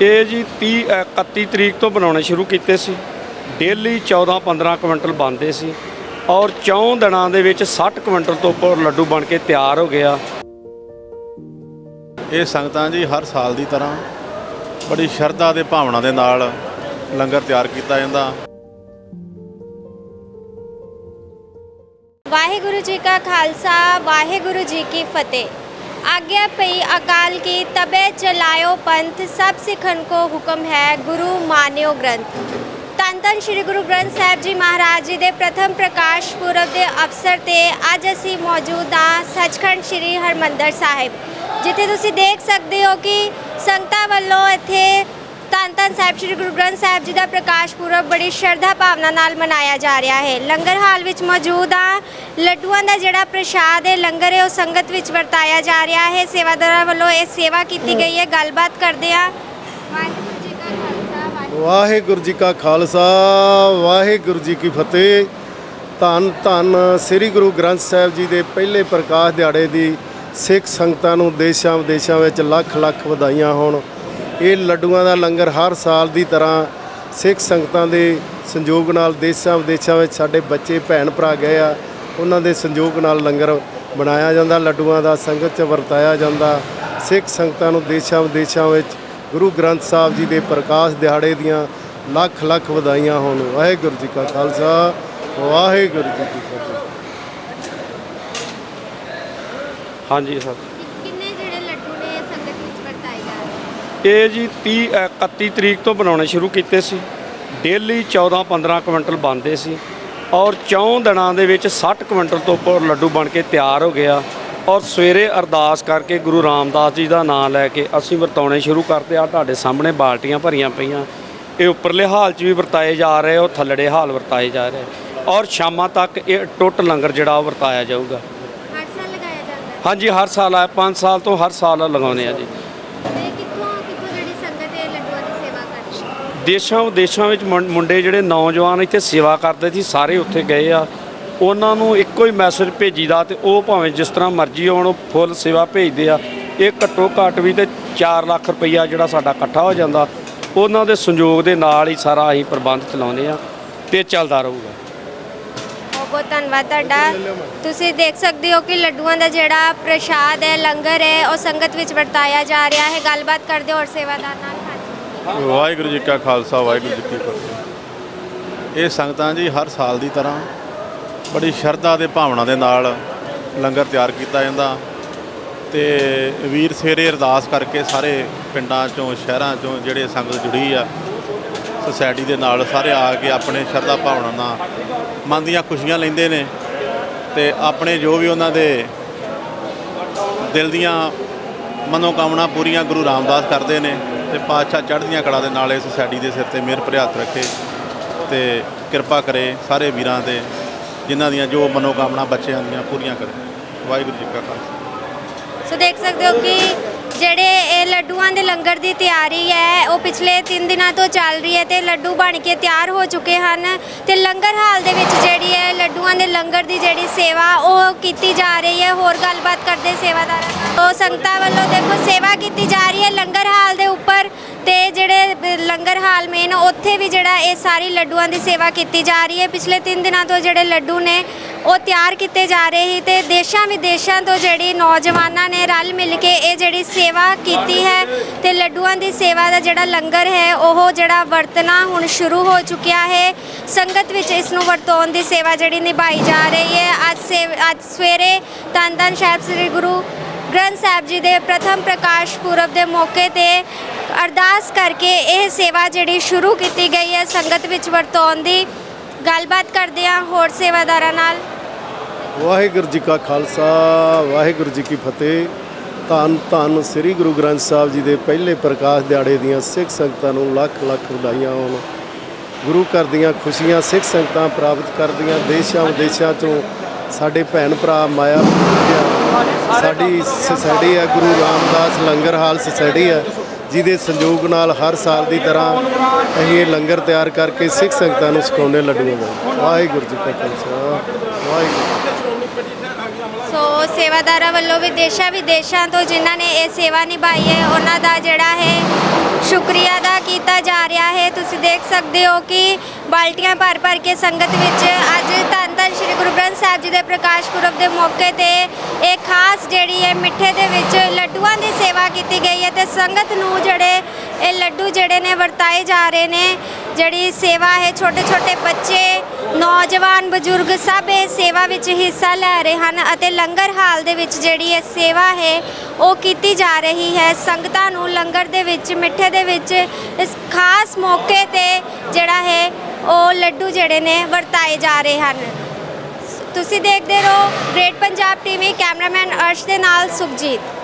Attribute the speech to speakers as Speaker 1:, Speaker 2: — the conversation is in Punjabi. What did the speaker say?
Speaker 1: ਇਹ ਜੀ 30 ਅ, 31 ਤਰੀਕ ਤੋਂ ਬਣਾਉਣੇ ਸ਼ੁਰੂ ਕੀਤੇ ਸੀ। ਡੇਲੀ 14 15 ਕੁਇੰਟਲ ਬਣਦੇ ਸੀ ਔਰ ਚੌਂ ਦਿਨਾਂ ਦੇ ਵਿੱਚ 60 ਕੁਇੰਟਲ ਤੋਂ ਉੱਪਰ ਲੱਡੂ ਬਣ ਕੇ ਤਿਆਰ ਹੋ ਗਿਆ।
Speaker 2: ਇਹ ਸੰਗਤਾਂ ਜੀ ਹਰ ਸਾਲ ਦੀ ਤਰ੍ਹਾਂ ਬੜੀ ਸ਼ਰਧਾ ਦੇ ਭਾਵਨਾ ਦੇ ਨਾਲ ਲੰਗਰ ਤਿਆਰ ਕੀਤਾ ਜਾਂਦਾ।
Speaker 3: ਵਾਹਿਗੁਰੂ ਜੀ ਕਾ ਖਾਲਸਾ ਵਾਹਿਗੁਰੂ ਜੀ ਕੀ ਫਤਿਹ। ਆਗਿਆ ਪਈ ਅਕਾਲ ਕੀ ਤਬੇ ਚਲਾਇਓ ਪੰਥ ਸਭ ਸਿੱਖਣ ਕੋ ਹੁਕਮ ਹੈ ਗੁਰੂ ਮਾਨਿਓ ਗ੍ਰੰਥ ਧੰਨ ਧੰਨ ਸ੍ਰੀ ਗੁਰੂ ਗ੍ਰੰਥ ਸਾਹਿਬ ਜੀ ਮਹਾਰਾਜ ਜੀ ਦੇ ਪ੍ਰਥਮ ਪ੍ਰਕਾਸ਼ ਪੁਰਬ ਦੇ ਅਵਸਰ ਤੇ ਅੱਜ ਅਸੀਂ ਮੌਜੂਦ ਹਾਂ ਸੱਚਖੰਡ ਸ੍ਰੀ ਹਰਮੰਦਰ ਸਾਹਿਬ ਜਿੱਥੇ ਤੁਸੀਂ ਦੇਖ ਸਕਦੇ ਹੋ ਕਿ ਸੰਗਤਾਂ ਵੱਲੋਂ ਇੱਥੇ ਧੰਨ ਧੰਨ ਸਾਹਿਬ, ਸ੍ਰੀ ਗੁਰੂ ਗ੍ਰੰਥ ਸਾਹਿਬ ਜੀ ਦਾ ਪ੍ਰਕਾਸ਼ ਪੁਰਬ ਬੜੀ ਸ਼ਰਧਾ ਭਾਵਨਾ ਨਾਲ ਮਨਾਇਆ ਜਾ ਰਿਹਾ ਹੈ। ਲੰਗਰ ਹਾਲ ਵਿੱਚ ਮੌਜੂਦ ਆ। ਲੱਡੂਆਂ ਦਾ ਜਿਹੜਾ ਪ੍ਰਸ਼ਾਦ ਹੈ, ਲੰਗਰ ਹੈ, ਉਹ ਸੰਗਤ ਵਿੱਚ ਵਰਤਾਇਆ ਜਾ ਰਿਹਾ ਹੈ। ਸੇਵਾਦਾਰਾਂ ਵੱਲੋਂ ਇਹ ਸੇਵਾ ਕੀਤੀ ਗਈ ਹੈ। ਗੱਲਬਾਤ ਕਰਦੇ ਆ। ਵਾਹਿਗੁਰੂ ਜੀ ਕਾ ਖਾਲਸਾ, ਵਾਹਿਗੁਰੂ
Speaker 4: ਵਾਹਿਗੁਰੂ ਜੀ ਕਾ ਖਾਲਸਾ, ਵਾਹਿਗੁਰੂ ਜੀ ਕੀ ਫਤਿਹ। ਧੰਨ ਧੰਨ ਸ੍ਰੀ ਗੁਰੂ ਗ੍ਰੰਥ ਸਾਹਿਬ ਜੀ ਦੇ ਪਹਿਲੇ ਪ੍ਰਕਾਸ਼ ਦਿਹਾੜੇ ਦੀ ਸਿੱਖ ਸੰਗਤਾਂ ਨੂੰ ਦੇਸ਼ਾਂ ਵਿਦੇਸ਼ਾਂ ਵਿੱਚ ਲੱਖ ਲੱਖ ਵਧਾਈਆਂ ਹੋਣ। ਇਹ ਲੱਡੂਆਂ ਦਾ ਲੰਗਰ ਹਰ ਸਾਲ ਦੀ ਤਰ੍ਹਾਂ ਸਿੱਖ ਸੰਗਤਾਂ ਦੇ ਸੰਯੋਗ ਨਾਲ ਦੇਸ਼ਾਂ ਵਿਦੇਸ਼ਾਂ ਵਿੱਚ ਸਾਡੇ ਬੱਚੇ, ਭੈਣ ਭਰਾ ਗਏ ਆ। ਉਹਨਾਂ ਦੇ ਸੰਯੋਗ ਨਾਲ ਲੰਗਰ ਬਣਾਇਆ ਜਾਂਦਾ, ਲੱਡੂਆਂ ਦਾ ਸੰਗਤ 'ਚ ਵਰਤਾਇਆ ਜਾਂਦਾ। ਸਿੱਖ ਸੰਗਤਾਂ ਨੂੰ ਦੇਸ਼ਾਂ ਵਿਦੇਸ਼ਾਂ ਵਿੱਚ ਗੁਰੂ ਗ੍ਰੰਥ ਸਾਹਿਬ ਜੀ ਦੇ ਪ੍ਰਕਾਸ਼ ਦਿਹਾੜੇ ਦੀਆਂ ਲੱਖ ਲੱਖ ਵਧਾਈਆਂ ਹੋਣ। ਵਾਹਿਗੁਰੂ ਜੀ ਕਾ ਖਾਲਸਾ, ਵਾਹਿਗੁਰੂ ਜੀ ਕੀ ਫਤਿਹ।
Speaker 1: ਹਾਂਜੀ ਸਰ
Speaker 3: ਕਿੰਨੇ ਜਿਹੜੇ ਲੱਡੂ ਨੇ ਸੰਗਤ ਵਿੱਚ ਵਰਤਾਏ ਜਾ ਰਹੇ
Speaker 1: ਇਹ ਜੀ 30 ਅ, 31 ਤਰੀਕ ਤੋਂ ਬਣਾਉਣੇ ਸ਼ੁਰੂ ਕੀਤੇ ਸੀ। ਡੇਲੀ 14 15 ਕੁਇੰਟਲ ਬਣਦੇ ਸੀ ਔਰ ਚੌਂ ਦਿਨਾਂ ਦੇ ਵਿੱਚ 60 ਕੁਇੰਟਲ ਤੋਂ ਉੱਪਰ ਲੱਡੂ ਬਣ ਕੇ ਤਿਆਰ ਹੋ ਗਿਆ ਔਰ ਸਵੇਰੇ ਅਰਦਾਸ ਕਰਕੇ ਗੁਰੂ ਰਾਮਦਾਸ ਜੀ ਦਾ ਨਾਮ ਲੈ ਕੇ ਅਸੀਂ ਵਰਤਾਉਣੇ ਸ਼ੁਰੂ ਕਰਤੇ ਆ। ਤੁਹਾਡੇ ਸਾਹਮਣੇ ਬਾਲਟੀਆਂ ਭਰੀਆਂ ਪਈਆਂ। ਇਹ ਉੱਪਰਲੇ ਹਾਲ 'ਚ ਵੀ ਵਰਤਾਏ ਜਾ ਰਹੇ ਉਹ ਥੱਲੜੇ ਹਾਲ ਵਰਤਾਏ ਜਾ ਰਹੇ ਔਰ ਸ਼ਾਮਾਂ ਤੱਕ ਇਹ ਟੁੱਟ ਲੰਗਰ ਜਿਹੜਾ ਉਹ ਵਰਤਾਇਆ ਜਾਊਗਾ।
Speaker 3: ਹਰ ਸਾਲ ਲਗਾਇਆ ਜਾਂਦਾ?
Speaker 1: ਹਾਂਜੀ ਹਰ ਸਾਲ ਆ 5 ਸਾਲ ਤੋਂ ਹਰ ਸਾਲ ਲਗਾਉਂਦੇ ਆ ਜੀ
Speaker 3: ਤੇ ਕਿੱਥੋਂ ਕਿੱਥੋਂ ਜਿਹੜੀ ਸੰਗਤ ਇਹ ਲੱਡੂਆਂ ਦੀ ਸੇਵਾ ਕਰਦੀ ਹੈ
Speaker 1: ਦੇਸ਼ਾਂ ਵਿਦੇਸ਼ਾਂ ਵਿੱਚ ਮੁੰ- ਮੁੰਡੇ ਜਿਹੜੇ ਨੌਜਵਾਨ ਇੱਥੇ ਸੇਵਾ ਕਰਦੇ ਸੀ, ਸਾਰੇ ਉੱਥੇ ਗਏ ਆ। ਉਹਨਾਂ ਨੂੰ ਇੱਕੋ ਹੀ ਮੈਸੇਜ ਭੇਜੀਦਾ ਤੇ ਉਹ ਭਾਵੇਂ ਜਿਸ ਤਰ੍ਹਾਂ ਮਰਜ਼ੀ ਹੋਣ, ਉਹ ਫੁੱਲ ਸੇਵਾ ਭੇਜਦੇ ਆ। ਇਹ ਘੱਟੋ ਘੱਟ ਵੀ ਤੇ 4 ਲੱਖ ਰੁਪਈਆ ਜਿਹੜਾ ਸਾਡਾ ਇਕੱਠਾ ਹੋ ਜਾਂਦਾ। ਉਹਨਾਂ ਦੇ ਸੰਯੋਗ ਦੇ ਨਾਲ ਹੀ ਸਾਰਾ ਅਸੀਂ ਪ੍ਰਬੰਧ ਚਲਾਉਂਦੇ ਆ ਤੇ ਚੱਲਦਾ ਰਹੂਗਾ।
Speaker 3: ਬਹੁਤ ਬਹੁਤ ਧੰਨਵਾਦ ਤੁਹਾਡਾ। ਤੁਸੀਂ ਦੇਖ ਸਕਦੇ ਹੋ ਕਿ ਲੱਡੂਆਂ ਦਾ ਜਿਹੜਾ ਪ੍ਰਸ਼ਾਦ ਹੈ, ਲੰਗਰ ਹੈ, ਉਹ ਸੰਗਤ ਵਿੱਚ ਵਰਤਾਇਆ ਜਾ ਰਿਹਾ ਹੈ। ਗੱਲਬਾਤ ਕਰਦੇ ਹੋਰ ਸੇਵਾਦਾਰ ਨਾਲ।
Speaker 2: ਵਾਹਿਗੁਰੂ ਜੀ ਕਾ ਖਾਲਸਾ, ਵਾਹਿਗੁਰੂ ਜੀ ਕੀ ਫਤਿਹ। ਇਹ ਸੰਗਤਾਂ ਜੀ ਹਰ ਸਾਲ ਦੀ ਤਰ੍ਹਾਂ ਬੜੀ ਸ਼ਰਧਾ ਦੇ ਭਾਵਨਾ ਦੇ ਨਾਲ ਲੰਗਰ ਤਿਆਰ ਕੀਤਾ ਜਾਂਦਾ ਤੇ ਵੀਰ ਸਵੇਰੇ ਅਰਦਾਸ ਕਰਕੇ ਸਾਰੇ ਪਿੰਡਾਂ ਚੋਂ, ਸ਼ਹਿਰਾਂ ਚੋਂ ਜਿਹੜੇ ਸੰਗਤ ਜੁੜੀ ਆ, ਸੁਸਾਇਟੀ ਦੇ ਨਾਲ ਸਾਰੇ ਆ ਕੇ ਆਪਣੇ ਸ਼ਰਧਾ ਭਾਵਨਾ ਨਾਲ ਮਨ ਦੀਆਂ ਖੁਸ਼ੀਆਂ ਲੈਂਦੇ ਨੇ ਤੇ ਆਪਣੇ ਜੋ ਵੀ ਉਹਨਾਂ ਦੇ ਦਿਲ ਦੀਆਂ ਮਨੋਕਾਮਨਾ ਪੂਰੀਆਂ ਗੁਰੂ ਰਾਮਦਾਸ ਕਰਦੇ ਨੇ। ਤੇ ਪਾਤਸ਼ਾਹ ਚੜ੍ਹਦੀਆਂ ਕਲਾ ਦੇ ਨਾਲ ਇਸ ਸੁਸਾਇਟੀ ਦੇ ਸਿਰ ਤੇ ਮਿਹਰ ਭਰਿਆ ਰੱਖੇ ਤੇ ਕਿਰਪਾ ਕਰੇ ਸਾਰੇ ਵੀਰਾਂ ਤੇ, ਜਿਨ੍ਹਾਂ ਦੀਆਂ ਜੋ ਮਨੋਕਾਮਨਾ ਬੱਚਿਆਂ ਦੀਆਂ ਪੂਰੀਆਂ ਕਰੇ। ਵਾਹਿਗੁਰੂ ਜੀ ਕਾ ਖਾਲਸਾ।
Speaker 3: ਸੋ ਦੇਖ ਸਕਦੇ ਹੋ ਕਿ ਜਿਹੜੇ ਇਹ ਲੱਡੂਆਂ ਦੇ ਲੰਗਰ ਦੀ ਤਿਆਰੀ ਹੈ, ਉਹ ਪਿਛਲੇ 3 ਦਿਨਾਂ ਤੋਂ ਚੱਲ ਰਹੀ ਹੈ ਤੇ ਲੱਡੂ ਬਣ ਕੇ ਤਿਆਰ ਹੋ ਚੁੱਕੇ ਹਨ ਤੇ ਲੰਗਰ ਹਾਲ ਦੇ ਵਿੱਚ ਜਿਹੜੀ ਹੈ, ਲੱਡੂਆਂ ਦੇ ਲੰਗਰ ਦੀ ਜਿਹੜੀ ਸੇਵਾ, ਉਹ ਕੀਤੀ ਜਾ ਰਹੀ ਹੈ। ਹੋਰ ਗੱਲਬਾਤ ਕਰਦੇ ਸੇਵਾਦਾਰਾਂ ਨਾਲ। ਉਹ ਸੰਗਤਾਂ ਵੱਲੋਂ ਦੇਖੋ, ਸੇਵਾ ਕੀਤੀ ਜਾ ਰਹੀ ਹੈ। ਲੰਗਰ ਹਾਲ ਦੇ ਉੱਪਰ ਬ- ਮੇਨ ਉੱਥੇ ਵੀ ਜਿਹੜਾ ਇਹ ਸਾਰੀ ਲੱਡੂਆਂ ਦੀ ਸੇਵਾ ਕੀਤੀ ਜਾ ਰਹੀ ਹੈ। ਪਿਛਲੇ 3 ਦਿਨਾਂ ਤੋਂ ਜਿਹੜੇ ਲੱਡੂ ਨੇ, ਉਹ ਤਿਆਰ ਕੀਤੇ ਜਾ ਰਹੇ ਸੀ ਤੇ ਦੇਸ਼ਾਂ ਵਿਦੇਸ਼ਾਂ ਤੋਂ ਜਿਹੜੀ ਨੌਜਵਾਨਾਂ ਨੇ ਰਲ ਮਿਲ ਕੇ ਇਹ ਜਿਹੜੀ ਸੇਵਾ ਕੀਤੀ ਹੈ ਤੇ ਲੱਡੂਆਂ ਦੀ ਸੇਵਾ ਦਾ ਜਿਹੜਾ ਲੰਗਰ ਹੈ, ਉਹ ਜਿਹੜਾ ਵਰਤਣਾ ਹੁਣ ਸ਼ੁਰੂ ਹੋ ਚੁੱਕਿਆ ਹੈ। ਸੰਗਤ ਵਿੱਚ ਇਸ ਨੂੰ ਵਰਤਾਉਣ ਦੀ ਸੇਵਾ ਜਿਹੜੀ ਨਿਭਾਈ ਜਾ ਰਹੀ ਹੈ। ਅੱਜ ਸੇ, ਅੱਜ ਸਵੇਰੇ ਧੰਨ ਧੰਨ ਸਾਹਿਬ ਸ੍ਰੀ ਗੁਰੂ ਗ੍ਰੰਥ ਸਾਹਿਬ ਜੀ ਦੇ ਪ੍ਰਥਮ ਪ੍ਰਕਾਸ਼ ਪੁਰਬ ਦੇ ਮੌਕੇ ਤੇ ਅਰਦਾਸ ਕਰਕੇ ਇਹ ਸੇਵਾ ਜਿਹੜੀ ਸ਼ੁਰੂ ਕੀਤੀ ਗਈ ਹੈ, ਸੰਗਤ ਵਿੱਚ ਵਰਤਾਉਣ ਦੀ ਗੱਲਬਾਤ ਕਰਦੇ ਹਾਂ ਹੋਰ ਸੇਵਾਦਾਰਾਂ ਨਾਲ।
Speaker 4: ਵਾਹਿਗੁਰੂ ਜੀ ਕਾ ਖਾਲਸਾ, ਵਾਹਿਗੁਰੂ ਜੀ ਕੀ ਫਤਿਹ। ਧੰਨ ਧੰਨ ਸ੍ਰੀ ਗੁਰੂ ਗ੍ਰੰਥ ਸਾਹਿਬ ਜੀ ਦੇ ਪਹਿਲੇ ਪ੍ਰਕਾਸ਼ ਦਿਹਾੜੇ ਦੀਆਂ ਸਿੱਖ ਸੰਗਤਾਂ ਨੂੰ ਲੱਖ ਲੱਖ ਵਧਾਈਆਂ ਹੋਣ। ਗੁਰੂ ਘਰ ਦੀਆਂ ਖੁਸ਼ੀਆਂ ਸਿੱਖ ਸੰਗਤਾਂ ਪ੍ਰਾਪਤ ਕਰਦੀਆਂ, ਦੇਸ਼ਾਂ ਵਿਦੇਸ਼ਾਂ ਤੋਂ ਸਾਡੇ ਭੈਣ ਭਰਾ ਮਾਇਆ ਸਾਡੀ ਸੋਸਾਇਟੀ ਹੈ, ਗੁਰੂ ਰਾਮਦਾਸ ਲੰਗਰ ਹਾਲ ਸੋਸਾਇਟੀ ਹੈ। ਜਿਹਦੇ ਸੰਯੋਗ ਨਾਲ ਹਰ ਸਾਲ ਦੀ ਤਰ੍ਹਾਂ ਅਸੀਂ ਇਹ ਲੰਗਰ ਤਿਆਰ ਕਰਕੇ ਸਿੱਖ ਸੰਗਤਾਂ ਨੂੰ ਸਿਖਾਉਂਦੇ ਲੱਡੂਆਂ ਦਾ। ਵਾਹਿਗੁਰੂ ਜੀ ਕਾ ਖਾਲਸਾ। ਵਾਹਿਗੁਰੂ
Speaker 3: ਸੋ ਸੇਵਾਦਾਰਾਂ ਵੱਲੋਂ ਵੀ ਦੇਸ਼ਾਂ ਵਿਦੇਸ਼ਾਂ ਤੋਂ ਜਿਨ੍ਹਾਂ ਨੇ ਇਹ ਸੇਵਾ ਨਿਭਾਈ ਹੈ, ਉਹਨਾਂ ਦਾ ਜਿਹੜਾ ਹੈ ਸ਼ੁਕਰੀਆ ਅਦਾ ਕੀਤਾ ਜਾ ਰਿਹਾ ਹੈ। ਤੁਸੀਂ ਦੇਖ ਸਕਦੇ ਹੋ ਕਿ ਬਾਲਟੀਆਂ ਭਰ ਭਰ ਕੇ ਸੰਗਤ ਵਿੱਚ ਅੱਜ ਧੰਨ ਸ਼੍ਰੀ ਗੁਰੂ ਗ੍ਰੰਥ ਸਾਹਿਬ ਜੀ ਦੇ ਪ੍ਰਕਾਸ਼ ਪੁਰਬ ਦੇ ਮੌਕੇ ਤੇ ਇਹ ਖਾਸ ਜਿਹੜੀ ਹੈ ਮਿੱਠੇ ਦੇ ਵਿੱਚ ਲੱਡੂਆਂ ਦੀ ਸੇਵਾ ਕੀਤੀ ਗਈ ਹੈ ਤੇ ਸੰਗਤ ਨੂੰ ਜਿਹੜੇ ਇਹ ਲੱਡੂ ਜਿਹੜੇ ਨੇ ਵਰਤਾਏ ਜਾ ਰਹੇ ਨੇ, ਜਿਹੜੀ ਸੇਵਾ ਹੈ ਛੋਟੇ ਛੋਟੇ ਬੱਚੇ, ਨੌਜਵਾਨ, ਬਜ਼ੁਰਗ ਸਭ ਇਹ ਸੇਵਾ ਵਿੱਚ ਹਿੱਸਾ ਲੈ ਰਹੇ ਹਨ ਅਤੇ ਲੰਗਰ ਹਾਲ ਦੇ ਵਿੱਚ ਜਿਹੜੀ ਇਹ ਸੇਵਾ ਹੈ ਉਹ ਕੀਤੀ ਜਾ ਰਹੀ ਹੈ। ਸੰਗਤਾਂ ਨੂੰ ਲੰਗਰ ਦੇ ਵਿੱਚ, ਮਿੱਠੇ ਦੇ ਵਿੱਚ ਇਸ ਖਾਸ ਮੌਕੇ ਤੇ ਜਿਹੜਾ ਹੈ ਉਹ ਲੱਡੂ ਜਿਹੜੇ ਨੇ ਵਰਤਾਏ ਜਾ ਰਹੇ ਹਨ। ਤੁਸੀਂ ਦੇਖਦੇ ਰਹੋ great Punjab TV cameraman Arsh ਦੇ ਨਾਲ ਸੁਖਜੀਤ।